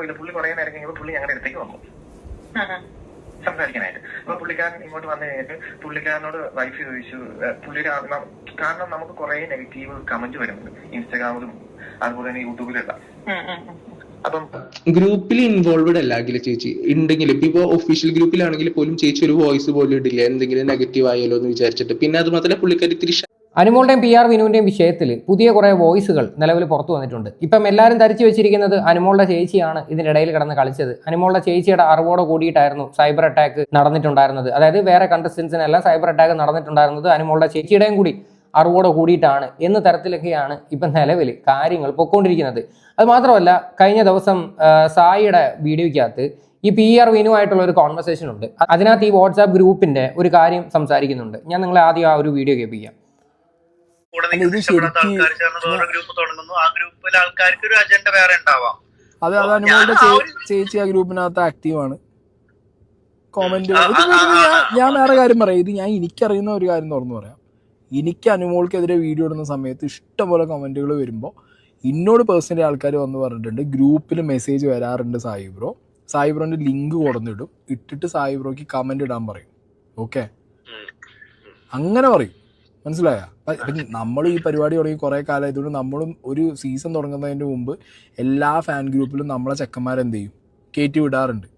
പോയില്ല പുള്ളി കുറെ നേരം കഴിഞ്ഞപ്പോൾ പുള്ളി ഞങ്ങളുടെ അടുത്തേക്ക് വന്നു. സംസാരിക്കാനായിട്ട്. അപ്പൊ പുള്ളിക്കാരൻ ഇങ്ങോട്ട് വന്നു കഴിഞ്ഞിട്ട് പുള്ളിക്കാരനോട് വൈഫ് ചോദിച്ചു പുള്ളിയുടെ കാരണം നമുക്ക് കുറെ നെഗറ്റീവ് കമന്റ് വരുന്നുണ്ട്. ഇൻസ്റ്റാഗ്രാമിലും അതുപോലെ തന്നെ യൂട്യൂബിലുള്ള. അപ്പം ഗ്രൂപ്പിൽ ഇൻവോൾവഡ് അല്ല അഖില ചേച്ചി. ഉണ്ടെങ്കിൽ ഇപ്പൊ ഒഫീഷ്യൽ ഗ്രൂപ്പിലാണെങ്കിൽ പോലും ചേച്ചി ഒരു വോയിസ് പോലും ഇടില്ല. എന്തെങ്കിലും നെഗറ്റീവ് ആയാലോ എന്ന് വിചാരിച്ചിട്ട്. പിന്നെ അത് മാത്രമല്ല പുള്ളിക്കാരി ഇത്തിരി അനുമോളുടെയും പി ആർ വിനുവിന്റെയും വിഷയത്തിൽ പുതിയ കുറേ വോയിസുകൾ നിലവിൽ പുറത്തു വന്നിട്ടുണ്ട്. ഇപ്പം എല്ലാവരും ധരിച്ചു വെച്ചിരിക്കുന്നത് അനുമോളുടെ ചേച്ചിയാണ് ഇതിനിടയിൽ കിടന്ന് കളിച്ചത്. അനുമോളുടെ ചേച്ചിയുടെ അറിവോടെ കൂടിയിട്ടായിരുന്നു സൈബർ അറ്റാക്ക് നടന്നിട്ടുണ്ടായിരുന്നത്. അതായത് വേറെ കണ്ടസ്റ്റൻസിനെല്ലാം സൈബർ അറ്റാക്ക് നടന്നിട്ടുണ്ടായിരുന്നത് അനുമോളുടെ ചേച്ചിയുടെയും കൂടി അറിവോടെ കൂടിയിട്ടാണ് എന്ന തരത്തിലൊക്കെയാണ് ഇപ്പം നിലവിൽ കാര്യങ്ങൾ പൊക്കോണ്ടിരിക്കുന്നത്. അത് മാത്രമല്ല കഴിഞ്ഞ ദിവസം സായിയുടെ വീഡിയോയ്ക്കകത്ത് ഈ പി ആർ വിനുമായിട്ടുള്ള ഒരു കോൺവെർസേഷൻ ഉണ്ട്. അതിനകത്ത് ഈ വാട്സാപ്പ് ഗ്രൂപ്പിന്റെ ഒരു കാര്യം സംസാരിക്കുന്നുണ്ട്. ഞാൻ നിങ്ങളെ ആദ്യം ആ ഒരു വീഡിയോ കേൾപ്പിക്കാം. കൂടെ നിങ്ങൾക്ക് ഇഷ്ടപ്പെടാത്ത ആൾക്കാർ ചേർന്ന് വേറെ ഗ്രൂപ്പ് തുടങ്ങുന്നു. ആ ഗ്രൂപ്പിലെ ആൾക്കാർക്ക് ഒരു അജണ്ട വേറെ ഉണ്ടാവാം. അത് അത് അനുമോളുടെ ചേച്ചി ആ ഗ്രൂപ്പിനകത്ത് ആക്റ്റീവാണ് കോമന്റ് ഞാൻ വേറെ കാര്യം പറയാം. ഇത് ഞാൻ എനിക്കറിയുന്ന ഒരു കാര്യം തുറന്നു പറയാം. എനിക്ക് അനുമോൾക്കെതിരെ വീഡിയോ ഇടുന്ന സമയത്ത് ഇഷ്ടംപോലെ കമന്റുകൾ വരുമ്പോൾ എന്നോട് പേഴ്സണലി ആൾക്കാർ വന്ന് പറഞ്ഞിട്ടുണ്ട് ഗ്രൂപ്പിൽ മെസ്സേജ് വരാറുണ്ട് സായി ബ്രോ. സായി ലിങ്ക് കൊടുന്നിടും. ഇട്ടിട്ട് സായി ബ്രോക്ക് കമന്റ് ഇടാൻ പറയും. ഓക്കെ അങ്ങനെ പറയും. മനസ്സിലായ? നമ്മൾ ഈ പരിപാടി തുടങ്ങി കുറേ കാലമായതുകൊണ്ട് നമ്മളും ഒരു സീസൺ തുടങ്ങുന്നതിന് മുമ്പ് എല്ലാ ഫാൻ ഗ്രൂപ്പിലും നമ്മളെ ചെക്കന്മാരെന്ത് ചെയ്യും കയറ്റി വിടാറുണ്ട്.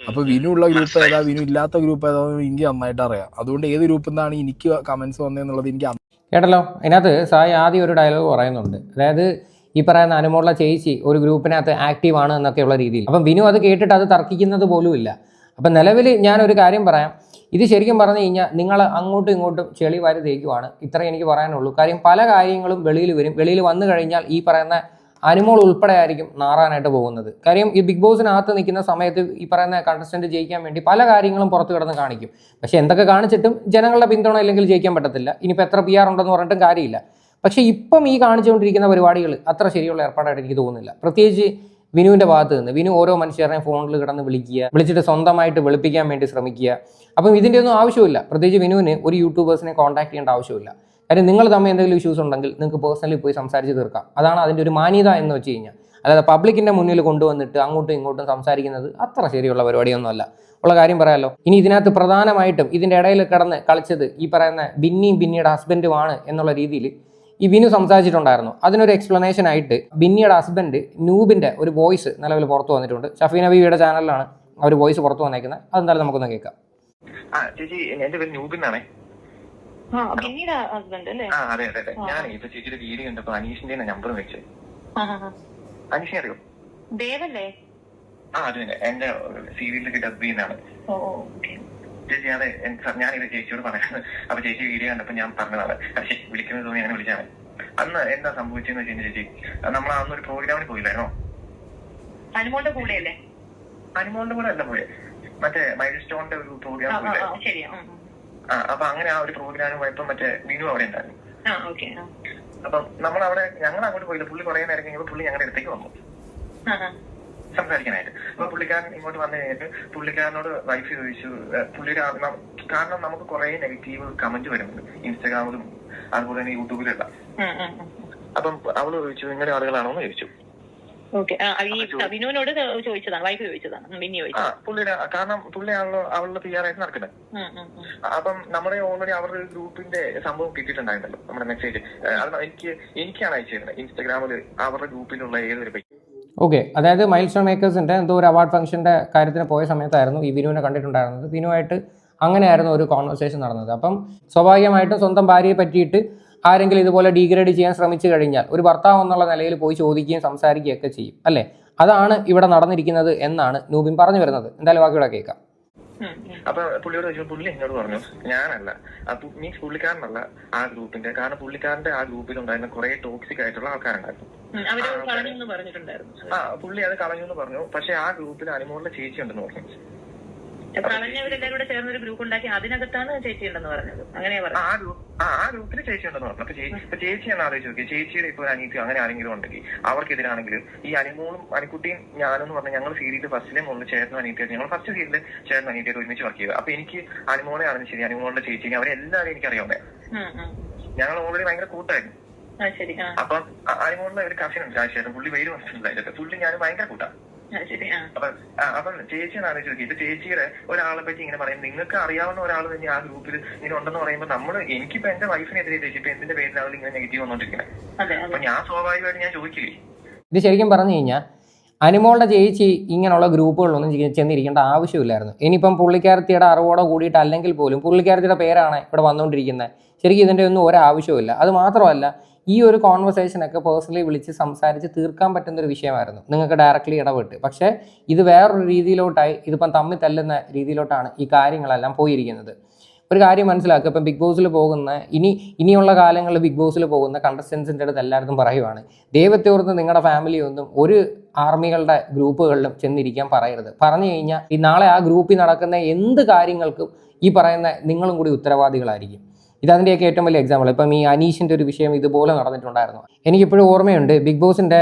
അപ്പൊ വിനു ഉള്ള ഗ്രൂപ്പ് ഏതാ? വിനു ഇല്ലാത്ത ഗ്രൂപ്പ് ഏതാ? എനിക്ക് നന്നായിട്ട് അറിയാം. അതുകൊണ്ട് ഏത് ഗ്രൂപ്പിൽ നിന്നാണ് എനിക്ക് കമന്റ്സ് വന്നതെന്നുള്ളത് എനിക്ക് കേട്ടല്ലോ? അതിനകത്ത് സായി ആദ്യം ഒരു ഡയലോഗ് പറയുന്നുണ്ട്. അതായത് ഈ പറയുന്ന അനുമോള ചേച്ചി ഒരു ഗ്രൂപ്പിനകത്ത് ആക്റ്റീവ് ആണ് എന്നൊക്കെയുള്ള രീതിയിൽ. അപ്പം വിനു അത് കേട്ടിട്ട് അത് തർക്കിക്കുന്നത് പോലും ഇല്ല അപ്പം നിലവിൽ ഞാനൊരു കാര്യം പറയാം. ഇത് ശരിക്കും പറഞ്ഞു കഴിഞ്ഞാൽ നിങ്ങൾ അങ്ങോട്ടും ഇങ്ങോട്ടും ചെളി വാരി തേക്കുവാണ്. ഇത്ര എനിക്ക് പറയാനുള്ളൂ. കാര്യം പല കാര്യങ്ങളും വെളിയിൽ വരും. വെളിയിൽ വന്നു കഴിഞ്ഞാൽ ഈ പറയുന്ന അനുമോൾ ഉൾപ്പെടെ ആയിരിക്കും നാറാനായിട്ട് പോകുന്നത്. കാര്യം ഈ ബിഗ് ബോസിനകത്ത് നിൽക്കുന്ന സമയത്ത് ഈ പറയുന്ന കണ്ടസ്റ്റന്റ് ജയിക്കാൻ വേണ്ടി പല കാര്യങ്ങളും പുറത്തു കിടന്ന് കാണിക്കും. പക്ഷെ എന്തൊക്കെ കാണിച്ചിട്ടും ജനങ്ങളുടെ പിന്തുണ ഇല്ലെങ്കിൽ ജയിക്കാൻ പറ്റത്തില്ല. ഇനിയിപ്പോൾ എത്ര പി ആർ ഉണ്ടെന്ന് പറഞ്ഞിട്ടും കാര്യമില്ല. പക്ഷേ ഇപ്പം ഈ കാണിച്ചുകൊണ്ടിരിക്കുന്ന പരിപാടികൾ അത്ര ശരിയുള്ള ഏർപ്പാടായിട്ട് എനിക്ക് തോന്നുന്നില്ല. പ്രത്യേകിച്ച് വിനുവിന്റെ ഭാഗത്ത് നിന്ന്. വിനു ഓരോ മനുഷ്യരെയും ഫോണിൽ കിടന്ന് വിളിക്കുക വിളിച്ചിട്ട് സ്വന്തമായിട്ട് വെളുപ്പിക്കാൻ വേണ്ടി ശ്രമിക്കുക. അപ്പം ഇതിന്റെ ഒന്നും ആവശ്യമില്ല. പ്രത്യേകിച്ച് വിനുവിന് ഒരു യൂട്യൂബേഴ്സിനെ കോൺടാക്ട് ചെയ്യേണ്ട ആവശ്യമില്ല. കാര്യം നിങ്ങൾ തമ്മിൽ എന്തെങ്കിലും ഇഷ്യൂസ് ഉണ്ടെങ്കിൽ നിങ്ങൾക്ക് പേഴ്സണലി പോയി സംസാരിച്ച് തീർക്കാം. അതാണ് അതിന്റെ ഒരു മാന്യത എന്ന് വെച്ച് കഴിഞ്ഞാൽ. അല്ലാതെ പബ്ലിക്കിന്റെ മുന്നിൽ കൊണ്ടുവന്നിട്ട് അങ്ങോട്ടും ഇങ്ങോട്ടും സംസാരിക്കുന്നത് അത്ര ശരിയുള്ള പരിപാടിയൊന്നുമല്ല. ഉള്ള കാര്യം പറയാമല്ലോ ഇനി ഇതിനകത്ത് പ്രധാനമായിട്ടും ഇതിന്റെ ഇടയിൽ കിടന്ന് കളിച്ചത് ഈ പറയുന്ന ബിന്നിയും ബിന്നിയുടെ ഹസ്ബൻഡുമാണ് എന്നുള്ള രീതിയിൽ ഈ ബിനു സംസാരിച്ചിട്ടുണ്ടായിരുന്നു. അതിനൊരു എക്സ്പ്ലനേഷൻ ആയിട്ട് ബിന്നിയുടെ ഹസ്ബൻഡ് ന്യൂബിന്റെ ഒരു വോയിസ് നിലവിൽ പുറത്തു വന്നിട്ടുണ്ട്. ഷഫീൻ ബീവിയുടെ ചാനലിലാണ് ആ ഒരു വോയിസ് പുറത്തു വന്നേക്കുന്നത്. അതെന്തായാലും നമുക്കൊന്ന് കേൾക്കാം. ആ ചേച്ചി എന്റെ പേര് നൂബിന്നാണേ. ആ പിന്നീട് ഹസ്ബൻഡ് അല്ലേ? ആ അതെ അതെ. ഞാൻ ഇപ്പൊ ചേച്ചിയുടെ വീഡിയോ കണ്ടപ്പോ അനീഷിന്റെ നമ്പർ വെച്ച്. അനീഷിനെ അറിയോ? ദേവല്ലേ? ആ അത് തന്നെ. എന്റെ സീരിയലിലൊക്കെ ഡബ് ചെയ്യുന്നതാണ് ചേച്ചി അതെ ഞാനിത് ചേച്ചിയോട് പറയുന്നത് അപ്പൊ ചേച്ചി വീഡിയോ കണ്ടപ്പോ ഞാൻ പറഞ്ഞതാണ് പക്ഷേ വിളിക്കുന്നത് തോന്നി അങ്ങനെ വിളിച്ചാണ് അന്ന് എന്താ സംഭവിച്ചെന്ന് വെച്ചാൽ ചേച്ചി നമ്മൾ അന്ന് ഒരു പ്രോഗ്രാമിന് പോയില്ലായിരുന്നോ? അനുമോളുടെ കൂടെയല്ലേ? അനുമോളുടെ കൂടെ അല്ല പോയെ. മറ്റേ മൈൽ സ്റ്റോണിന്റെ ഒരു പ്രോഗ്രാം ആ അപ്പൊ അങ്ങനെ ആ ഒരു പ്രോഗ്രാമിന് പോയപ്പോ മറ്റേ വിനു അവിടെ ഉണ്ടായിരുന്നു. അപ്പൊ നമ്മളവിടെ നമ്മൾ അവിടെ ഞങ്ങൾ അങ്ങോട്ട് പോയില്ല. പുള്ളി കുറെ നേരം കഴിഞ്ഞപ്പോ പുള്ളി ഞങ്ങളുടെ അടുത്തേക്ക് വന്നു. സംസാരിക്കാനായിട്ട്. അപ്പൊ പുള്ളിക്കാരൻ ഇങ്ങോട്ട് വന്നു കഴിഞ്ഞിട്ട് പുള്ളിക്കാരനോട് വൈഫ് ചോദിച്ചു പുള്ളിക്കാരൻ പുള്ളിയുടെ കാരണം നമുക്ക് കുറെ നെഗറ്റീവ് കമന്റ് വരുന്നുണ്ട്. ഇൻസ്റ്റാഗ്രാമിലും അതുപോലെ തന്നെ യൂട്യൂബിലുള്ള. അപ്പം അവൾ ചോദിച്ചു ഇങ്ങനെ ആളുകളാണോന്ന്? ചോദിച്ചു. വിനുവിനോട് ചോദിച്ചതാണ് വൈഫ് ചോദിച്ചതാണ് പുള്ളിയുടെ കാരണം പുള്ളിയാണല്ലോ അവളുടെ പി ആർ ആയിട്ട് നടക്കുന്നത്. അപ്പം നമ്മുടെ ഓൾറെഡി അവരുടെ ഗ്രൂപ്പിന്റെ സംഭവം കിട്ടിയിട്ടുണ്ടായിരുന്നല്ലോ നമ്മുടെ മെസ്സേജ് അത് എനിക്ക് എനിക്കാണ് അയച്ചിരുന്നത്. ഇൻസ്റ്റാഗ്രാമിൽ അവരുടെ ഗ്രൂപ്പിലുള്ള ഏതൊരു ഓക്കെ അതായത് മൈൽ സ്റ്റോൺ മേക്കേഴ്സിന്റെ എന്തോ ഒരു അവാർഡ് ഫംഗ്ഷന്റെ കാര്യത്തിന് പോയ സമയത്തായിരുന്നു ഈ വിനുവിനെ കണ്ടിട്ടുണ്ടായിരുന്നത്. വിനുവായിട്ട് അങ്ങനെയായിരുന്നു ഒരു കോൺവെർസേഷൻ നടന്നത്. അപ്പം സ്വാഭാവികമായിട്ടും സ്വന്തം ഭാര്യയെ പറ്റിയിട്ട് ആരെങ്കിലും ഇതുപോലെ ഡീഗ്രേഡ് ചെയ്യാൻ ശ്രമിച്ചു കഴിഞ്ഞാൽ ഒരു ഭർത്താവ് എന്നുള്ള നിലയിൽ പോയി ചോദിക്കുകയും സംസാരിക്കുകയൊക്കെ ചെയ്യും അല്ലേ? അതാണ് ഇവിടെ നടന്നിരിക്കുന്നത് എന്നാണ് നൂബിൻ പറഞ്ഞു വരുന്നത്. എന്തായാലും ബാക്കിയുള്ള കേൾക്കാം. അപ്പൊ പുള്ളിയോട് ചോദിച്ചു പുള്ളി എന്നോട് പറഞ്ഞു ഞാനല്ല മീൻസ് പുള്ളിക്കാരനല്ല ആ ഗ്രൂപ്പിന്റെ കാരണം പുള്ളിക്കാരന്റെ ആ ഗ്രൂപ്പിൽ ഉണ്ടായിരുന്ന കുറെ ടോക്സിക് ആയിട്ടുള്ള ആൾക്കാരുണ്ടായിരുന്നു. ആ പുള്ളി അത് കളഞ്ഞു എന്ന് പറഞ്ഞു പക്ഷെ ആ ഗ്രൂപ്പിൽ അനുമോളിന്റെ ചേച്ചി ഉണ്ടെന്ന് പറഞ്ഞു. കളഞ്ഞവരെല്ലാരും കൂടെ ചേർന്ന് ഒരു ഗ്രൂപ്പ് ഉണ്ടാക്കി അതിനകത്താണ് ചേച്ചി ഉണ്ടെന്ന് പറഞ്ഞത്. അങ്ങനെയാ ആ, പറഞ്ഞത്. ആ ഗ്രൂപ്പ് ആ ആ ഗ്രൂപ്പിൽ ചേച്ചി ഉണ്ടെന്ന് പറഞ്ഞു. അപ്പൊ ചേച്ചി ഇപ്പൊ ചേച്ചിയാണ് ആലോചിച്ച് നോക്കിയത് ചേച്ചിയുടെ ഇപ്പൊ ഒരു അനിയത്തിയോ അങ്ങനെ ആരെങ്കിലും ഉണ്ടെങ്കിൽ അവർക്കെതിരാണെങ്കിലും ഈ അനിമോളും അനിക്കുട്ടിയും ഞാനെന്ന് പറഞ്ഞാൽ ഞങ്ങൾ സീരിയൽ ഫസ്റ്റിലെ മുകളിൽ ചേർന്ന് അനീതിയായിട്ട് ഞങ്ങൾ ഫസ്റ്റ് സീരിയലിൽ ചേർന്ന് അനിയത്തിയായിട്ട് ഒരുമിച്ച് വർക്ക് ചെയ്തത് അപ്പൊ എനിക്ക് അനിമോളെ ആണെന്ന് ശരി. അനിമോളുടെ ചേച്ചി. അവരെ എനിക്ക് അറിയാവുന്നേ ഉം, ഉം. ഞങ്ങൾ ഓൾറെഡി ഭയങ്കര കൂട്ടായിരുന്നു. ആ ശരി. ആ. അപ്പം അ- ഒരു കസിൻ ഉണ്ട് രാജശേഖരൻ. പുള്ളി പേര് വന്നിട്ടുണ്ടായിട്ട് പുള്ളി ഞാൻ ഭയങ്കര കൂട്ടാ. അത് ശരി ആ അപ്പൊ അപ്പം ചേച്ചിയാണ് ആലോചിച്ച് നോക്കി. ഇപ്പൊ ചേച്ചിയുടെ ഒരാളെ പറ്റി ഇങ്ങനെ പറയും നിങ്ങൾക്ക് അറിയാവുന്ന ഒരാൾ തന്നെ ആ ഗ്രൂപ്പിൽ ഇങ്ങനെ ഉണ്ടെന്ന് പറയുമ്പോൾ നമ്മൾ എനിക്കിപ്പോ എന്റെ വൈഫിനെതിരെ ചേച്ചി ഇപ്പൊ എന്തിന്റെ പേരിലാണ് ഇങ്ങനെ നെഗറ്റീവ് വന്നോണ്ടിരിക്കുന്നത്? അതെ അപ്പൊ ഞാൻ സ്വാഭാവികമായിട്ട് ഞാൻ ചോദിക്കില്ലേ? ഇത് ശരിക്കും പറഞ്ഞു കഴിഞ്ഞാൽ അനുമോളുടെ ചേച്ചി ഇങ്ങനെയുള്ള ഗ്രൂപ്പുകളിലൊന്നും ചെന്നിരിക്കേണ്ട ആവശ്യമില്ലായിരുന്നു. ഇനിയിപ്പം പുള്ളിക്കാരത്തിയുടെ അറിവോടെ കൂടിയിട്ട് അല്ലെങ്കിൽ പോലും പുള്ളിക്കാരത്തിയുടെ പേരാണ് ഇവിടെ വന്നുകൊണ്ടിരിക്കുന്നത്. ശരിക്കും ഇതിന്റെ ഒന്നും ഒരാവശ്യമില്ല അത് മാത്രമല്ല ഈ ഒരു കോൺവെർസേഷനൊക്കെ പേഴ്സണലി വിളിച്ച് സംസാരിച്ച് തീർക്കാൻ പറ്റുന്ന ഒരു വിഷയമായിരുന്നു. നിങ്ങൾക്ക് ഡയറക്റ്റ്ലി ഇടപെട്ട്. പക്ഷേ ഇത് വേറൊരു രീതിയിലോട്ടായി ഇതിപ്പം തമ്മിൽ തല്ലുന്ന രീതിയിലോട്ടാണ് ഈ കാര്യങ്ങളെല്ലാം പോയിരിക്കുന്നത്. ഒരു കാര്യം മനസ്സിലാക്കുക. ഇപ്പം ബിഗ് ബോസിൽ പോകുന്ന ഇനി ഇനിയുള്ള കാലങ്ങളിൽ ബിഗ് ബോസിൽ പോകുന്ന കണ്ടസ്റ്റൻസിന്റെ അടുത്ത് എല്ലായിടത്തും പറയുവാണ്. ദൈവത്തോർന്ന് നിങ്ങളുടെ ഫാമിലി ഒന്നും ഒരു ആർമികളുടെ ഗ്രൂപ്പുകളിലും ചെന്നിരിക്കാൻ പറയരുത്. പറഞ്ഞു കഴിഞ്ഞാൽ ഈ നാളെ ആ ഗ്രൂപ്പിൽ നടക്കുന്ന എന്ത് കാര്യങ്ങൾക്കും ഈ പറയുന്ന നിങ്ങളും കൂടി ഉത്തരവാദികളായിരിക്കും. ഇതതിന്റെയൊക്കെ ഏറ്റവും വലിയ എക്സാമ്പിൾ ഇപ്പം ഈ അനീഷിന്റെ ഒരു വിഷയം ഇതുപോലെ നടന്നിട്ടുണ്ടായിരുന്നു. എനിക്കിപ്പോഴും ഓർമ്മയുണ്ട് ബിഗ് ബോസിന്റെ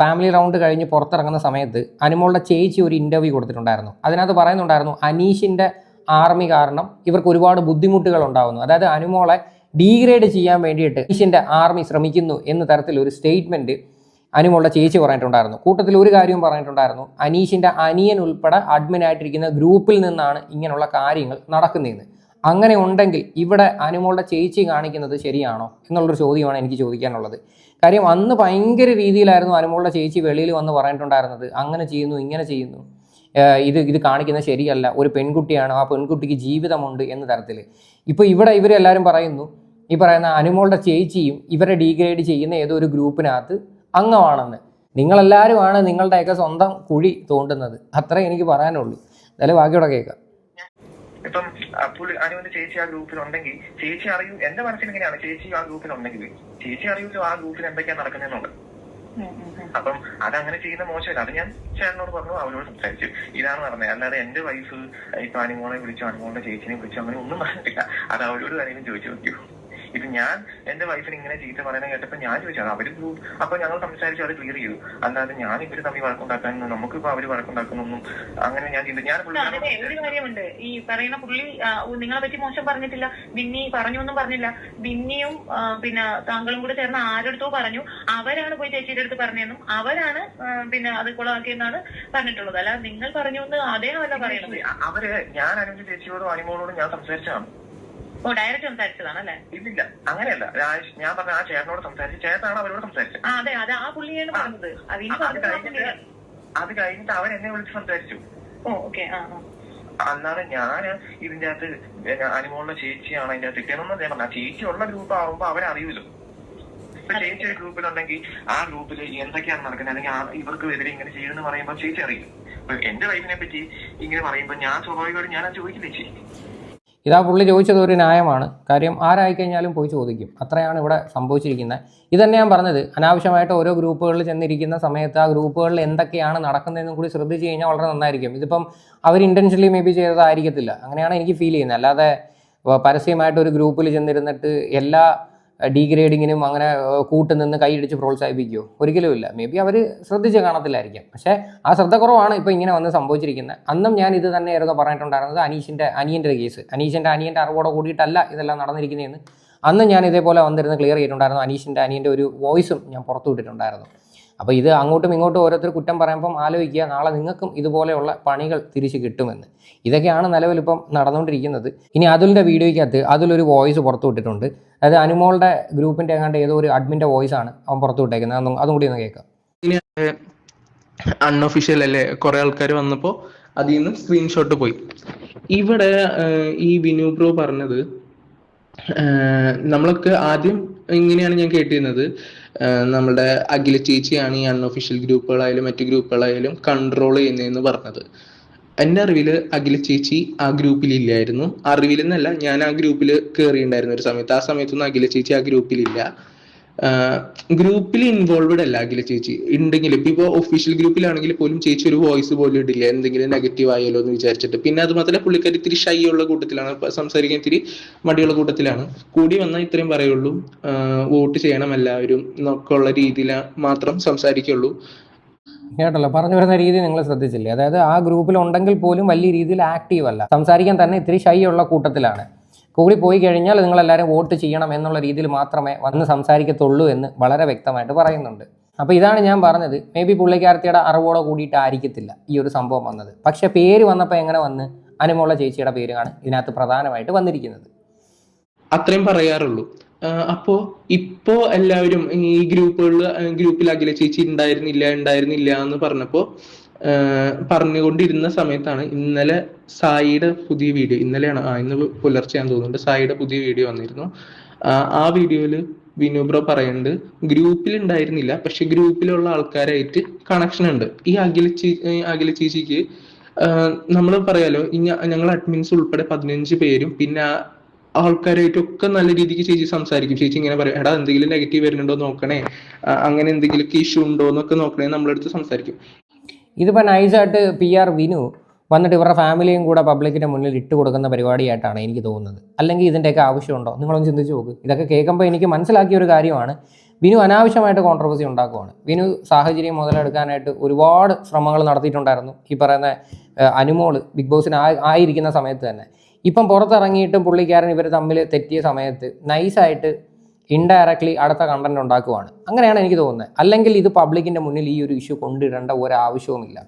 ഫാമിലി റൗണ്ട് കഴിഞ്ഞ് പുറത്തിറങ്ങുന്ന സമയത്ത് അനുമോളുടെ ചേച്ചി ഒരു ഇന്റർവ്യൂ കൊടുത്തിട്ടുണ്ടായിരുന്നു. അതിനകത്ത് പറയുന്നുണ്ടായിരുന്നു അനീഷിന്റെ ആർമി കാരണം ഇവർക്ക് ഒരുപാട് ബുദ്ധിമുട്ടുകൾ ഉണ്ടാകുന്നു അതായത് അനുമോളെ ഡീഗ്രേഡ് ചെയ്യാൻ വേണ്ടിയിട്ട് അനീഷിന്റെ ആർമി ശ്രമിക്കുന്നു എന്ന തരത്തിൽ ഒരു സ്റ്റേറ്റ്മെന്റ് അനുമോളുടെ ചേച്ചി പറഞ്ഞിട്ടുണ്ടായിരുന്നു. കൂട്ടത്തിൽ ഒരു കാര്യവും പറഞ്ഞിട്ടുണ്ടായിരുന്നു. അനീഷിന്റെ അനിയൻ ഉൾപ്പെടെ അഡ്മിൻ ആയിട്ടിരിക്കുന്ന ഗ്രൂപ്പിൽ നിന്നാണ് ഇങ്ങനെയുള്ള കാര്യങ്ങൾ നടക്കുന്നതെന്ന്. അങ്ങനെ ഉണ്ടെങ്കിൽ ഇവിടെ അനുമോളുടെ ചേച്ചി കാണിക്കുന്നത് ശരിയാണോ എന്നുള്ളൊരു ചോദ്യമാണ് എനിക്ക് ചോദിക്കാനുള്ളത്. കാര്യം അന്ന് ഭയങ്കര രീതിയിലായിരുന്നു അനുമോളുടെ ചേച്ചി വെളിയിൽ വന്ന് പറഞ്ഞിട്ടുണ്ടായിരുന്നത്. അങ്ങനെ ചെയ്യുന്നു ഇങ്ങനെ ചെയ്യുന്നു. ഇത് ഇത് കാണിക്കുന്നത് ശരിയല്ല. ഒരു പെൺകുട്ടിയാണ് ആ പെൺകുട്ടിക്ക് ജീവിതമുണ്ട് എന്ന തരത്തിൽ. ഇപ്പോൾ ഇവിടെ ഇവരെല്ലാവരും പറയുന്നു ഈ പറയുന്ന അനുമോളുടെ ചേച്ചിയും ഇവരെ ഡീഗ്രേഡ് ചെയ്യുന്ന ഏതോ ഒരു ഗ്രൂപ്പിനകത്ത് അംഗമാണെന്ന്. നിങ്ങളെല്ലാവരുമാണ് നിങ്ങളുടെയൊക്കെ സ്വന്തം കുഴി തോണ്ടുന്നത്. അത്രേ എനിക്ക് പറയാനുള്ളൂ. എന്തായാലും ബാക്കിയോടെ കേൾക്കാം. ഇപ്പം പുള്ളി അനുവിന്റെ ചേച്ചി ആ ഗ്രൂപ്പിൽ ഉണ്ടെങ്കിൽ ചേച്ചി അറിയൂ എന്റെ മനസ്സിൽ ഇങ്ങനെയാണ് ചേച്ചി ആ ഗ്രൂപ്പിൽ ഉണ്ടെങ്കിൽ ചേച്ചി അറിയൂലോ ആ ഗ്രൂപ്പിൽ എന്തൊക്കെയാണ് നടക്കുന്നതെന്നുള്ളത്. അപ്പം അതങ്ങനെ ചെയ്യുന്ന മോശമല്ല. അത് ഞാൻ ചേട്ടനോട് പറഞ്ഞു അവനോട് സംസാരിച്ചു. ഇതാണ് പറഞ്ഞത് അല്ലാതെ എന്റെ വൈഫ് ഇപ്പൊ അനുമോളെ വിളിച്ചു അനുമോളുടെ ചേച്ചിനെ വിളിച്ചു അങ്ങനെ ഒന്നും പറഞ്ഞിട്ടില്ല. അത് അവരോട് വേണമെങ്കിലും ചോദിച്ചു നോക്കൂ ഇത് ഞാൻ എന്റെ വൈഫിന് ഇങ്ങനെ ചീത്ത പറയുന്നത് കേട്ടപ്പോ ഞാൻ ചോദിച്ചു അത് അവർ അപ്പൊ ഞങ്ങൾ സംസാരിച്ചു അവർ ക്ലിയർ ചെയ്തു. അല്ലാതെ ഞാൻ ഇവർ തമ്മിൽ വഴക്കുണ്ടാക്കാൻ നമുക്കിപ്പോ അവർ വഴക്കുണ്ടാക്കുന്നൊന്നും അങ്ങനെ ഞാൻ ചെയ്തു. ഞാൻ ഒരു കാര്യമുണ്ട്? ഈ പറയുന്ന പുള്ളി നിങ്ങളെ പറ്റി മോശം പറഞ്ഞിട്ടില്ല. ബിന്നി പറഞ്ഞു ഒന്നും പറഞ്ഞില്ല. ബിന്നിയും പിന്നെ താങ്കളും കൂടെ ചേർന്ന് ആരെടുത്തോ പറഞ്ഞു. അവരാണ് പോയി ചേച്ചിയുടെ അടുത്ത് പറഞ്ഞതെന്നും അവരാണ് പിന്നെ അത് കുളമാക്കിയെന്നാണ് പറഞ്ഞിട്ടുള്ളത്. അല്ല നിങ്ങൾ പറഞ്ഞു എന്ന് അദ്ദേഹം അല്ല പറയണത്. അവർ ഞാൻ അനുവിന്റെ ചേച്ചിയോടും അനിമോളോടും ഞാൻ സംസാരിച്ചതാണ്. ഓ ഡയറക്റ്റ് സംസാരിച്ചതാണല്ലേ? ഇല്ലില്ല അങ്ങനെയല്ല. രാജ്- ഞാൻ പറഞ്ഞ ആ ചേട്ടനോട് സംസാരിച്ചു ചേട്ടനാണ് അവരോട് സംസാരിച്ചത്. ആ അതെ അത് ആ പുള്ളിയാണ് പറഞ്ഞത്. അത് ഇനി അത് കഴിഞ്ഞിട്ട്. അത് കഴിഞ്ഞിട്ട് അവൻ എന്നെ വിളിച്ച് സംസാരിച്ചു. ഓ ഓക്കെ ആ ആ. അല്ലാതെ ഞാൻ ഇതിന്റെ അകത്ത് അനുമോളിന്റെ അനുമോളുടെ ചേച്ചിയാണ് അതിന്റെ അകത്ത് ഇട്ടേന്നൊന്നും ഞാൻ പറഞ്ഞു ആ ചേച്ചി ഉള്ള ഗ്രൂപ്പ് ആവുമ്പോ അവരറിയൂലോ ഇപ്പൊ ചേച്ചി ഒരു ഗ്രൂപ്പിലുണ്ടെങ്കിൽ ആ ഗ്രൂപ്പിൽ എന്തൊക്കെയാണ് നടക്കുന്നത്? അല്ലെങ്കിൽ ആ ഇവർക്ക് എതിരെ ഇങ്ങനെ ചെയ്യുമെന്ന് പറയുമ്പോൾ ചേച്ചി അറിയില്ല അപ്പൊ എന്റെ വൈഫിനെ പറ്റി ഇങ്ങനെ പറയുമ്പോൾ ഞാൻ സ്വാഭാവികമായിട്ട് ഞാൻ ചോദിക്കില്ലേ ചേച്ചി? ഇതാ പുള്ളി ചോദിച്ചത് ഒരു ന്യായമാണ്. കാര്യം ആരായിക്കഴിഞ്ഞാലും പോയി ചോദിക്കും. അത്രയാണ് ഇവിടെ സംഭവിച്ചിരിക്കുന്നത്. ഇതന്നെ ഞാൻ പറഞ്ഞത്. അനാവശ്യമായിട്ട് ഓരോ ഗ്രൂപ്പുകളിൽ ചെന്നിരിക്കുന്ന സമയത്ത് ആ ഗ്രൂപ്പുകളിൽ എന്തൊക്കെയാണ് നടക്കുന്നതെന്നും കൂടി ശ്രദ്ധിച്ചു കഴിഞ്ഞാൽ വളരെ നന്നായിരിക്കും. ഇതിപ്പം അവർ ഇന്റൻഷ്യലി മേ ബി ചെയ്തതായിരിക്കത്തില്ല. അങ്ങനെയാണ് എനിക്ക് ഫീൽ ചെയ്യുന്നത്. അല്ലാതെ പരസ്യമായിട്ട് ഒരു ഗ്രൂപ്പിൽ ചെന്നിരുന്നിട്ട് എല്ലാ ഡീഗ്രേഡിങ്ങിനും അങ്ങനെ കൂട്ടുനിന്ന് കൈയിടിച്ച് പ്രോത്സാഹിപ്പിക്കുമോ ഒരിക്കലും ഇല്ല. മേ ബി അവർ ശ്രദ്ധിച്ച് കാണത്തില്ലായിരിക്കും. പക്ഷേ ആ ശ്രദ്ധക്കുറവാണ് ഇപ്പോൾ ഇങ്ങനെ വന്ന് സംഭവിച്ചിരിക്കുന്നത് അന്നും ഞാൻ ഇത് തന്നെയായിരുന്നു പറഞ്ഞിട്ടുണ്ടായിരുന്നത് അനീഷിന്റെ അനിയന്റെ കേസ്. അനീഷിന്റെ അനിയന്റെ അറിവോടെ കൂടിയിട്ടല്ല ഇതെല്ലാം നടന്നിരിക്കുന്നതെന്ന്. അന്ന് ഞാൻ ഇതേപോലെ വന്നിരുന്ന് ക്ലിയർ ചെയ്തിട്ടുണ്ടായിരുന്നു. അനീഷിന്റെ അനിയന്റെ ഒരു വോയിസും ഞാൻ പുറത്തു വിട്ടിട്ടുണ്ടായിരുന്നു അപ്പോൾ ഇത് അങ്ങോട്ടും ഇങ്ങോട്ടും ഓരോരുത്തർ കുറ്റം പറയുമ്പം ആലോചിക്കുക നാളെ നിങ്ങൾക്കും ഇതുപോലെയുള്ള പണികൾ തിരിച്ച് കിട്ടുമെന്ന്. ഇതൊക്കെയാണ് നിലവിലിപ്പം നടന്നുകൊണ്ടിരിക്കുന്നത്. ഇനി അതുലിന്റെ വീഡിയോയ്ക്കകത്ത് അതിലൊരു വോയിസ് പുറത്തു വിട്ടിട്ടുണ്ട്. അതായത് അനുമോളുടെ ഗ്രൂപ്പിന്റെ എങ്ങാണ്ട് ഏതോ ഒരു അഡ്മിന്റെ വോയിസ് ആണ് അവൻ പുറത്തു വിട്ടേക്കുന്നത്. അതും കൂടി ഒന്ന് കേൾക്കാം. അൺഒഫീഷ്യൽ അല്ലേ കുറെ ആൾക്കാർ വന്നപ്പോൾ അതിൽ നിന്ന് സ്ക്രീൻഷോട്ട് പോയി. ഇവിടെ ഈ വിനു ബ്രോ പറഞ്ഞത് നമ്മളൊക്കെ ആദ്യം ഇങ്ങനെയാണ് ഞാൻ കേട്ടിരുന്നത്. നമ്മുടെ അഖില ചേച്ചിയാണ് ഈ അൺഒഫീഷ്യൽ ഗ്രൂപ്പുകളായാലും മറ്റു ഗ്രൂപ്പുകളായാലും കൺട്രോൾ ചെയ്യുന്നതെന്ന് പറഞ്ഞത്. എന്റെ അറിവിൽ അഖില ചേച്ചി ആ ഗ്രൂപ്പിൽ ഇല്ലായിരുന്നു. അറിവിൽ എന്നല്ല ഞാൻ ആ ഗ്രൂപ്പിൽ കയറിയിട്ടുണ്ടായിരുന്നു ഒരു സമയത്ത്. ആ സമയത്തൊന്നും അഖില ചേച്ചി ആ ഗ്രൂപ്പിലില്ല ഗ്രൂപ്പിൽ ഇൻവോൾവഡ് അല്ല അഖില ചേച്ചി. ഉണ്ടെങ്കിൽ ഇപ്പൊ ഒഫീഷ്യൽ ഗ്രൂപ്പിലാണെങ്കിൽ പോലും ചേച്ചി ഒരു വോയിസ് പോലും ഇടില്ല. എന്തെങ്കിലും നെഗറ്റീവ് ആയാലോ എന്ന് വിചാരിച്ചിട്ട്. പിന്നെ അത് മാത്രമല്ല പുള്ളിക്കാരി ഇത്തിരി ഷൈ ഉള്ള കൂട്ടത്തിലാണ്. സംസാരിക്കാൻ ഇത്തിരി മടിയുള്ള കൂട്ടത്തിലാണ്. കൂടി വന്നാൽ ഇത്രയും പറയുള്ളൂ. വോട്ട് ചെയ്യണം എല്ലാവരും എന്നൊക്കെ ഉള്ള രീതിയിൽ മാത്രം സംസാരിക്കുള്ളൂ. കേട്ടല്ലോ. പറഞ്ഞു വരുന്ന രീതി നിങ്ങൾ ശ്രദ്ധിച്ചില്ലേ? അതായത് ആ ഗ്രൂപ്പിൽ ഉണ്ടെങ്കിൽ പോലും വലിയ രീതിയിൽ ആക്റ്റീവ് അല്ല. സംസാരിക്കാൻ തന്നെ ഇത്തിരി ഷൈ ഉള്ള കൂട്ടത്തിലാണ്. കൂടി പോയി കഴിഞ്ഞാൽ നിങ്ങളെല്ലാവരും വോട്ട് ചെയ്യണം എന്നുള്ള രീതിയിൽ മാത്രമേ വന്ന് സംസാരിക്കത്തുള്ളൂ എന്ന് വളരെ വ്യക്തമായിട്ട് പറയുന്നുണ്ട്. അപ്പോൾ ഇതാണ് ഞാൻ പറഞ്ഞത്. മേ ബി പുള്ളിക്കാരത്തിയുടെ അറിവോടെ കൂടിയിട്ടായിരിക്കത്തില്ല ഈ ഒരു സംഭവം വന്നത്. പക്ഷെ പേര് വന്നപ്പോൾ എങ്ങനെ വന്ന്? അനുമുള്ള ചേച്ചിയുടെ പേരാണ് ഇതിനകത്ത് പ്രധാനമായിട്ട് വന്നിരിക്കുന്നത്. അത്രയും പറയാറുള്ളൂ. അപ്പോ ഇപ്പോ എല്ലാവരും ഈ ഗ്രൂപ്പുകളിൽ ഗ്രൂപ്പിൽ അഖില ചേച്ചി ഉണ്ടായിരുന്നില്ല ഉണ്ടായിരുന്നില്ല എന്ന് പറഞ്ഞപ്പോ പറഞ്ഞുകൊണ്ടിരുന്ന സമയത്താണ് ഇന്നലെ സായിയുടെ പുതിയ വീഡിയോ ഇന്നലെയാണ് ആ ഇന്ന് പുലർച്ചെയാന്ന് തോന്നുന്നുണ്ട് സായിയുടെ പുതിയ വീഡിയോ വന്നിരുന്നു. ആ വീഡിയോയിൽ വിനു ബ്രോ പറയുന്നുണ്ട് ഗ്രൂപ്പിൽ ഉണ്ടായിരുന്നില്ല പക്ഷെ ഗ്രൂപ്പിലുള്ള ആൾക്കാരായിട്ട് കണക്ഷൻ ഉണ്ട് ഈ അഖില ചീ അഖില ചേച്ചിക്ക് നമ്മൾ പറയാലോ ഞങ്ങൾ അഡ്മിൻസ് ഉൾപ്പെടെ പതിനഞ്ച് പേരും പിന്നെ ആൾക്കാരായിട്ടൊക്കെ നല്ല രീതിക്ക് ചേച്ചി സംസാരിക്കും. ചേച്ചി ഇങ്ങനെ പറയും എടാ എന്തെങ്കിലും നെഗറ്റീവ് വരുന്നുണ്ടോ നോക്കണേ അങ്ങനെ എന്തെങ്കിലുമൊക്കെ ഇഷ്യൂ ഉണ്ടോ എന്നൊക്കെ നോക്കണേ നമ്മളെടുത്ത് സംസാരിക്കും. ഇതിപ്പോൾ നൈസായിട്ട് പി ആർ വിനു വന്നിട്ട് ഇവരുടെ ഫാമിലിയും കൂടെ പബ്ലിക്കിന്റെ മുന്നിൽ ഇട്ട് കൊടുക്കുന്ന പരിപാടിയായിട്ടാണ് എനിക്ക് തോന്നുന്നത്. അല്ലെങ്കിൽ ഇതിന്റെയൊക്കെ ആവശ്യമുണ്ടോ? നിങ്ങളൊന്ന് ചിന്തിച്ച് നോക്ക്. ഇതൊക്കെ കേൾക്കുമ്പോൾ എനിക്ക് മനസ്സിലാക്കിയ ഒരു കാര്യമാണ്. വിനു അനാവശ്യമായിട്ട് കോൺട്രവേഴ്സി ഉണ്ടാക്കുവാണ്. വിനു സാഹചര്യം മുതലെടുക്കാനായിട്ട് ഒരുപാട് ശ്രമങ്ങൾ നടത്തിയിട്ടുണ്ടായിരുന്നു. ഈ പറയുന്ന അനുമോൾ ബിഗ് ബോസിന് ആയിരിക്കുന്ന സമയത്ത് തന്നെ. ഇപ്പം പുറത്തിറങ്ങിയിട്ടും പുള്ളിക്കാരൻ ഇവർ തമ്മിൽ തെറ്റിയ സമയത്ത് നൈസായിട്ട് ഇൻഡയറക്ട്ലി അടുത്ത കണ്ടന്റ് ഉണ്ടാക്കുവാണ്. അങ്ങനെയാണ് എനിക്ക് തോന്നുന്നത്. അല്ലെങ്കിൽ ഇത് പബ്ലിക്കിന്റെ മുന്നിൽ ഈ ഒരു ഇഷ്യൂ കൊണ്ടിടേണ്ട ഒരാവശ്യവുമില്ല.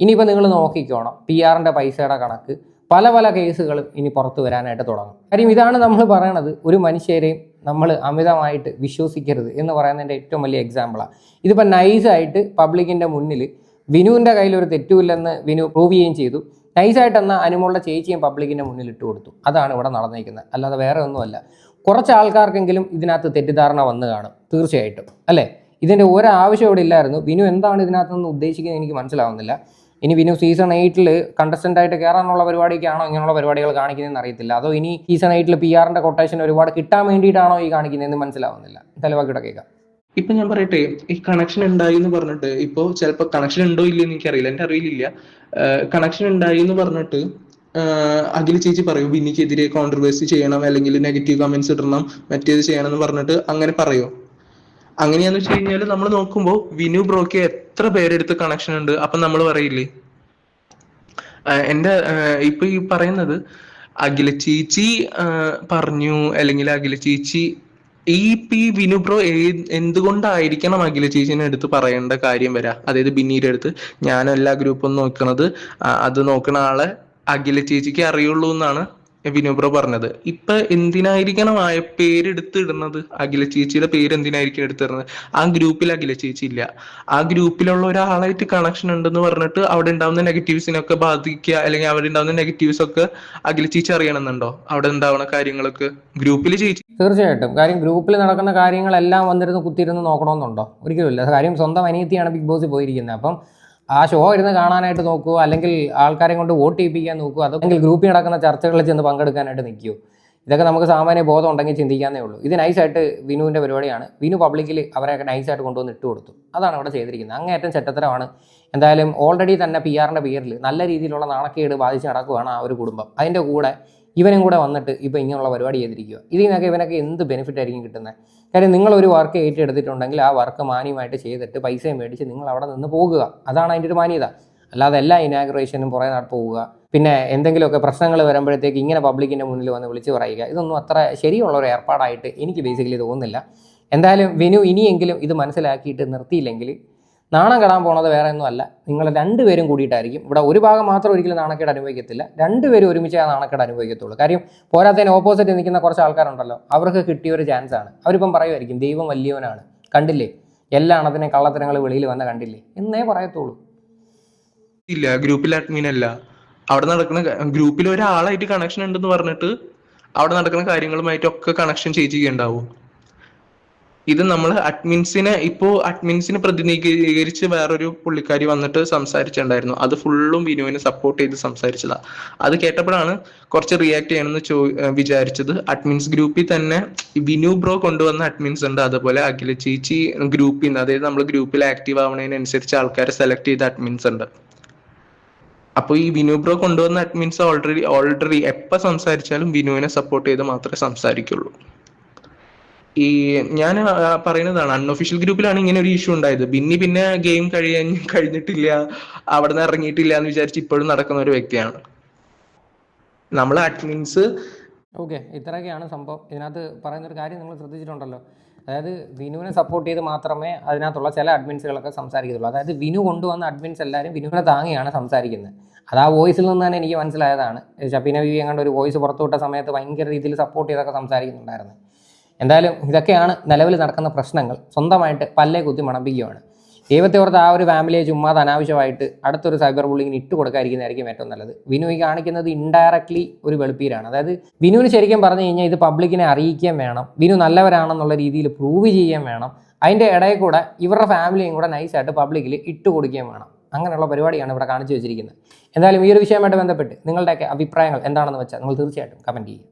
ഇനിയിപ്പോൾ നിങ്ങൾ നോക്കിക്കോണം. പി ആറിന്റെ പൈസയുടെ കണക്ക് പല പല കേസുകളും ഇനി പുറത്തു വരാനായിട്ട് തുടങ്ങും. കാര്യം ഇതാണ് നമ്മൾ പറയണത്. ഒരു മനുഷ്യരെയും നമ്മൾ അമിതമായിട്ട് വിശ്വസിക്കരുത് എന്ന് പറയുന്നതിന്റെ ഏറ്റവും വലിയ എക്സാമ്പിളാണ് ഇതിപ്പോൾ നൈസായിട്ട് പബ്ലിക്കിന്റെ മുന്നിൽ വിനുവിന്റെ കയ്യിൽ ഒരു തെറ്റുമില്ലെന്ന് വിനു പ്രൂവ് ചെയ്യുകയും ചെയ്തു. നൈസായിട്ട് എന്നാൽ അനുമുള്ള ചേച്ചിയും പബ്ലിക്കിന്റെ മുന്നിൽ ഇട്ട് കൊടുത്തു അതാണ് ഇവിടെ നടന്നിരിക്കുന്നത്. അല്ലാതെ വേറെ ഒന്നുമല്ല. കുറച്ച് ആൾക്കാർക്കെങ്കിലും ഇതിനകത്ത് തെറ്റിദ്ധാരണ വന്ന് കാണും തീർച്ചയായിട്ടും. അല്ലേ? ഇതിന്റെ ഒരാവശ്യം ഇവിടെ ഇല്ലായിരുന്നു. വിനു എന്താണ് ഇതിനകത്ത് നിന്ന് ഉദ്ദേശിക്കുന്നത് എനിക്ക് മനസ്സിലാവുന്നില്ല. ഇനി വിനു സീസൺ എയ്റ്റിൽ കണ്ടസ്റ്റന്റ് ആയിട്ട് കയറാനുള്ള പരിപാടിയൊക്കെയാണോ ഇങ്ങനെയുള്ള പരിപാടികൾ കാണിക്കുന്നതെന്ന് അറിയത്തില്ല. അതോ ഇനി സീസൺ എയ്റ്റിൽ പി ആറിന്റെ കൊട്ടേഷൻ ഒരുപാട് കിട്ടാൻ വേണ്ടിയിട്ടാണോ ഈ കാണിക്കുന്നതെന്ന് മനസ്സിലാവുന്നില്ല. തലവാക്കിയുടെ കേൾക്കാം. ഇപ്പൊ ഞാൻ പറയട്ടെ ഈ കണക്ഷൻ ഉണ്ടായി എന്ന് പറഞ്ഞിട്ട് ഇപ്പൊ ചിലപ്പോ കണക്ഷൻ ഉണ്ടോ ഇല്ലയോ എനിക്കറിയില്ല എന്റെ അറിയില്ല കണക്ഷൻ ഉണ്ടായി എന്ന് പറഞ്ഞിട്ട് അഖിൽ ചേച്ചി പറയൂ ബിന്നിക്കെതിരെ കോൺട്രവേഴ്സി ചെയ്യണം അല്ലെങ്കിൽ നെഗറ്റീവ് കമന്റ്സ് ഇടണം മറ്റേത് ചെയ്യണം എന്ന് പറഞ്ഞിട്ട് അങ്ങനെ പറയോ? അങ്ങനെയാന്ന് വെച്ച് കഴിഞ്ഞാൽ നമ്മൾ നോക്കുമ്പോൾ വിനു ബ്രോക്ക് എത്ര പേരെടുത്ത് കണക്ഷൻ ഉണ്ട് അപ്പൊ നമ്മൾ പറയില്ലേ? എന്റെ ഇപ്പൊ ഈ പറയുന്നത് അഖില ചേച്ചി പറഞ്ഞു അല്ലെങ്കിൽ അഖില ചേച്ചി ഈ പി വിനു ബ്രോ എന്തുകൊണ്ടായിരിക്കണം അഖില ചേച്ചിനെ എടുത്ത് പറയേണ്ട കാര്യം വരാ? അതായത് ബിന്നീടെ അടുത്ത് ഞാൻ എല്ലാ ഗ്രൂപ്പും നോക്കണത് അത് നോക്കണ ആളെ അഖില ചേച്ചിക്ക് അറിയുള്ളൂ എന്നാണ് വിനുബ്ര പറഞ്ഞത്. ഇപ്പൊ എന്തിനായിരിക്കണം ആ പേരെടുത്ത് ഇടുന്നത് അഖില ചേച്ചിയുടെ പേര് എന്തിനായിരിക്കും എടുത്തിടുന്നത്? ആ ഗ്രൂപ്പിൽ അഖില ചേച്ചി ഇല്ല. ആ ഗ്രൂപ്പിലുള്ള ഒരാളായിട്ട് കണക്ഷൻ ഉണ്ടെന്ന് പറഞ്ഞിട്ട് അവിടെ ഉണ്ടാവുന്ന നെഗറ്റീവ്സിനൊക്കെ ബാധിക്കുക അല്ലെങ്കിൽ അവിടെ ഉണ്ടാവുന്ന നെഗറ്റീവ്സ് ഒക്കെ അഖില ചേച്ചി അറിയണമെന്നുണ്ടോ? അവിടെ ഉണ്ടാവുന്ന കാര്യങ്ങളൊക്കെ ഗ്രൂപ്പിൽ ചേച്ചി തീർച്ചയായിട്ടും. കാര്യം ഗ്രൂപ്പിൽ നടക്കുന്ന കാര്യങ്ങളെല്ലാം വന്നിരുന്ന് കുത്തിയിരുന്ന് നോക്കണമെന്നുണ്ടോ? ഒരിക്കലുമില്ല കാര്യം സ്വന്തം അനിയത്തിയാണ് ബിഗ് ബോസിൽ പോയിരിക്കുന്നത്. അപ്പം ആ ഷോ ഇരുന്ന് കാണാനായിട്ട് നോക്കുമോ അല്ലെങ്കിൽ ആൾക്കാരെ കൊണ്ട് വോട്ട് ചെയ്യിപ്പിക്കാൻ നോക്കുമോ അല്ലെങ്കിൽ ഗ്രൂപ്പിൽ നടക്കുന്ന ചർച്ചകളിൽ ചെന്ന് പങ്കെടുക്കാനായിട്ട് നിൽക്കുമോ ഇതൊക്കെ നമുക്ക് സാമാന്യ ബോധം ഉണ്ടെങ്കിൽ ചിന്തിക്കാന്നേ ഉള്ളൂ. ഇത് നൈസായിട്ട് വിനുവിന്റെ പരിപാടിയാണ്. വിനു പബ്ലിക്കിൽ അവരെയൊക്കെ നൈസായിട്ട് കൊണ്ടുവന്ന് ഇട്ട് കൊടുത്തു. അതാണ് അവിടെ ചെയ്തിരിക്കുന്നത്. അങ്ങേയറ്റം ചെറ്റത്തരമാണ്. എന്തായാലും ഓൾറെഡി തന്നെ പി ആറിന്റെ പേരിൽ നല്ല രീതിയിലുള്ള നാണക്കേട് ബാധിച്ച് നടക്കുകയാണ് ആ ഒരു കുടുംബം. അതിന്റെ കൂടെ ഇവനും കൂടെ വന്നിട്ട് ഇപ്പോൾ ഇങ്ങനെയുള്ള പരിപാടി ചെയ്തിരിക്കുക ഇതിൽ നിന്നൊക്കെ ഇവനൊക്കെ എന്ത് ബെനിഫിറ്റ് ആയിരിക്കും കിട്ടുന്നത് കാര്യം നിങ്ങളൊരു വർക്ക് ഏറ്റെടുത്തിട്ടുണ്ടെങ്കിൽ ആ വർക്ക് മാന്യമായിട്ട് ചെയ്തിട്ട് പൈസയും മേടിച്ച് നിങ്ങൾ അവിടെ നിന്ന് പോകുക. അതാണ് അതിന്റെ ഒരു മാന്യത. അല്ലാതെ എല്ലാ ഇനാഗ്രേഷനും പുറകെ നട പോവുക. പിന്നെ എന്തെങ്കിലുമൊക്കെ പ്രശ്നങ്ങൾ വരുമ്പോഴത്തേക്ക് ഇങ്ങനെ പബ്ലിക്കിന്റെ മുന്നിൽ വന്ന് വിളിച്ച് പറയുക. ഇതൊന്നും അത്ര ശരിയുള്ള ഒരു ഏർപ്പാടായിട്ട് എനിക്ക് ബേസിക്കലി തോന്നുന്നില്ല. എന്തായാലും വിനു ഇനിയെങ്കിലും ഇത് മനസ്സിലാക്കിയിട്ട് നിർത്തിയില്ലെങ്കിൽ നാണം കെടാൻ പോണത് വേറെ ഒന്നും അല്ല. നിങ്ങൾ രണ്ടുപേരും കൂടിയിട്ടായിരിക്കും. ഇവിടെ ഒരു ഭാഗം മാത്രം ഒരിക്കലും നാണക്കേട് അനുഭവിക്കത്തില്ല. രണ്ടുപേരും ഒരുമിച്ച് ആ നാണക്കേട് അനുഭവിക്കത്തുള്ളൂ. കാര്യം പോരാത്തതിന് ഓപ്പോസിറ്റ് നിൽക്കുന്ന കുറച്ച് ആൾക്കാരുണ്ടല്ലോ. അവർക്ക് കിട്ടിയ ഒരു ചാൻസ് ആണ്. അവരിപ്പം പറയുമായിരിക്കും ദൈവം വലിയവനാണ്. കണ്ടില്ലേ? എല്ലാ അണത്തിനെ കള്ളത്തരങ്ങൾ വെളിയിൽ വന്ന കണ്ടില്ലേ? എന്നേ പറയത്തുള്ളൂ. ഇല്ല ഗ്രൂപ്പിൽ അഡ്മിൻ അല്ല. അവിടെ നടക്കുന്ന ഗ്രൂപ്പിൽ ഒരാളായിട്ട് കണക്ഷൻ ഉണ്ടെന്ന് പറഞ്ഞിട്ട് അവിടെ നടക്കുന്ന കാര്യങ്ങളുമായിട്ടൊക്കെ കണക്ഷൻ ചെയ്യുണ്ടാവും ഇത് നമ്മൾ അഡ്മിൻസിനെ ഇപ്പോ അഡ്മിൻസിനെ പ്രതിനിധീകരിച്ച് വേറൊരു പുള്ളിക്കാരി വന്നിട്ട് സംസാരിച്ചിട്ടുണ്ടായിരുന്നു. അത് ഫുള്ളും വിനുവിനെ സപ്പോർട്ട് ചെയ്ത് സംസാരിച്ചതാ. അത് കേട്ടപ്പോഴാണ് കുറച്ച് റിയാക്ട് ചെയ്യണമെന്ന് ചോ വിചാരിച്ചത്. അഡ്മിൻസ് ഗ്രൂപ്പിൽ തന്നെ വിനു ബ്രോ കൊണ്ടുവന്ന അഡ്മിൻസ് ഉണ്ട്. അതുപോലെ അഖില ചേച്ചി ഗ്രൂപ്പിൽ നിന്ന് അതായത് നമ്മൾ ഗ്രൂപ്പിൽ ആക്റ്റീവ് ആവുന്നതിനനുസരിച്ച് ആൾക്കാരെ സെലക്ട് ചെയ്ത അഡ്മിൻസ് ഉണ്ട്. അപ്പൊ ഈ വിനു ബ്രോ കൊണ്ടുവന്ന അഡ്മിൻസ് ഓൾറെഡി ഓൾറെഡി എപ്പോ സംസാരിച്ചാലും വിനുവിനെ സപ്പോർട്ട് ചെയ്ത് മാത്രമേ സംസാരിക്കുള്ളൂ. ഈ ഞാൻ പറയുന്നതാണ് അൺഒഫീഷ്യൽ ഗ്രൂപ്പിലാണ് ഇങ്ങനെ ഒരു ഇഷ്യൂ ഉണ്ടായത്. ബിന്നി പിന്നെ ഗെയിം കഴിയാൻ കഴിഞ്ഞിട്ടില്ല അവിടെ നിന്ന് ഇറങ്ങിയിട്ടില്ല എന്ന് വിചാരിച്ച് ഇപ്പോഴും നടക്കുന്ന ഒരു വ്യക്തിയാണ്. നമ്മൾ അഡ്മിൻസ് ഓക്കെ ഇത്രയൊക്കെയാണ് സംഭവം. ഇതിനകത്ത് പറയുന്ന ഒരു കാര്യം നിങ്ങൾ ശ്രദ്ധിച്ചിട്ടുണ്ടല്ലോ. അതായത് വിനുവിനെ സപ്പോർട്ട് ചെയ്ത് മാത്രമേ അതിനകത്തുള്ള ചില അഡ്മിൻസുകളൊക്കെ സംസാരിക്കത്തുള്ളൂ. അതായത് വിനു കൊണ്ടുവന്ന അഡ്മിൻസ് എല്ലാവരും വിനുവിനെ താങ്ങിയാണ് സംസാരിക്കുന്നത്. അത് ആ വോയിസിൽ നിന്ന് തന്നെ എനിക്ക് മനസ്സിലായതാണ്. ഷബീന ബിബി എങ്ങാണ്ട് ഒരു വോയിസ് പുറത്തുവിട്ട സമയത്ത് ഭയങ്കര രീതിയിൽ സപ്പോർട്ട് ചെയ്തൊക്കെ സംസാരിക്കുന്നുണ്ടായിരുന്നു. എന്തായാലും ഇതൊക്കെയാണ് നിലവിൽ നടക്കുന്ന പ്രശ്നങ്ങൾ. സ്വന്തമായിട്ട് പല്ലേ കുത്തി മണപ്പിക്കുകയാണ്. ദൈവത്തെ ഓർത്ത് ആ ഒരു ഫാമിലിയെ ചുമ്മാതെ അനാവശ്യമായിട്ട് അടുത്തൊരു സൈബർ ബുള്ളിങ്ങിന് ഇട്ട് കൊടുക്കാതിരിക്കുന്നതായിരിക്കും ഏറ്റവും നല്ലത്. വിനു ഈ കാണിക്കുന്നത് ഇൻഡയറക്ട്ലി ഒരു വെളുപ്പീരാണ്. അതായത് വിനുവിന് ശരിക്കും പറഞ്ഞു കഴിഞ്ഞാൽ ഇത് പബ്ലിക്കിനെ അറിയിക്കുകയും വേണം. വിനു നല്ലവരാണെന്നുള്ള രീതിയിൽ പ്രൂവ് ചെയ്യുകയും വേണം. അതിന്റെ ഇടയിൽ കൂടെ ഇവരുടെ ഫാമിലിയും കൂടെ നൈസായിട്ട് പബ്ലിക്കിൽ ഇട്ട് കൊടുക്കുകയും വേണം. അങ്ങനെയുള്ള പരിപാടിയാണ് ഇവിടെ കാണിച്ചു വെച്ചിരിക്കുന്നത്. എന്തായാലും ഈ ഒരു വിഷയമായിട്ട് ബന്ധപ്പെട്ട് നിങ്ങളുടെയൊക്കെ അഭിപ്രായങ്ങൾ എന്താണെന്ന് വെച്ചാൽ നിങ്ങൾ തീർച്ചയായിട്ടും കമന്റ് ചെയ്യുക.